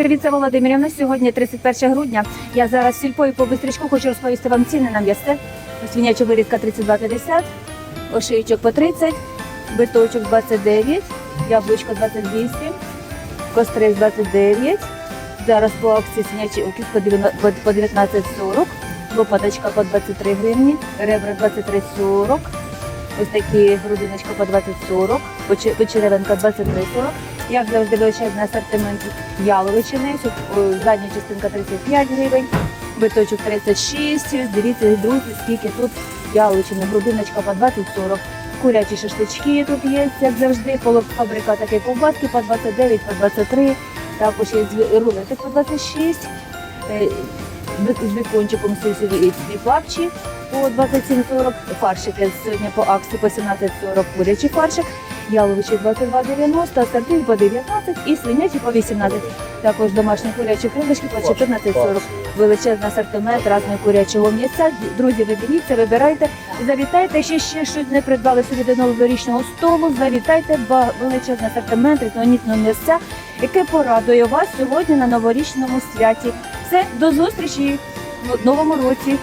Привіт, це Володимирівна. Сьогодні 31 грудня. Я зараз в по бистрічку хочу розповісти вам ціни на м'ясце. Свиняча вирізка 32,50, ошийчок по 30, биточок 29, яблучко 28, кострець 29. Зараз по акції свинячий окіс по 19,40, лопаточка по 23 гривні, ребра 23,40. Ось такі грудиночка по 20,40, пече- печеревинка 23,40. Як завжди величезний асортимент яловичини, задня частинка 35 гривень, биточок 36. Дивіться, друзі, скільки тут яловичини, грудиночка по 20-40. Курячі шашлички тут є, як завжди, полуфабрика такі ковбаски по 29, по 23. Також є рулети по 26. Е, З бікончиком сусові і папчі по 27,40. Фаршики сьогодні по акції по 17,40 курячий фаршик. Яловичі 22,90, сардин по 19 і свинячі по 18. Також домашні курячі крилишки по 14,40. Величезний асортимент разного курячого м'яса. Друзі, ви дивіться, вибирайте, завітайте, ще ще щось не придбали собі до новорічного столу. Завітайте, величезний асортимент різноманітного м'яса, яке порадує вас сьогодні на новорічному святі. Все, до зустрічі в новому році.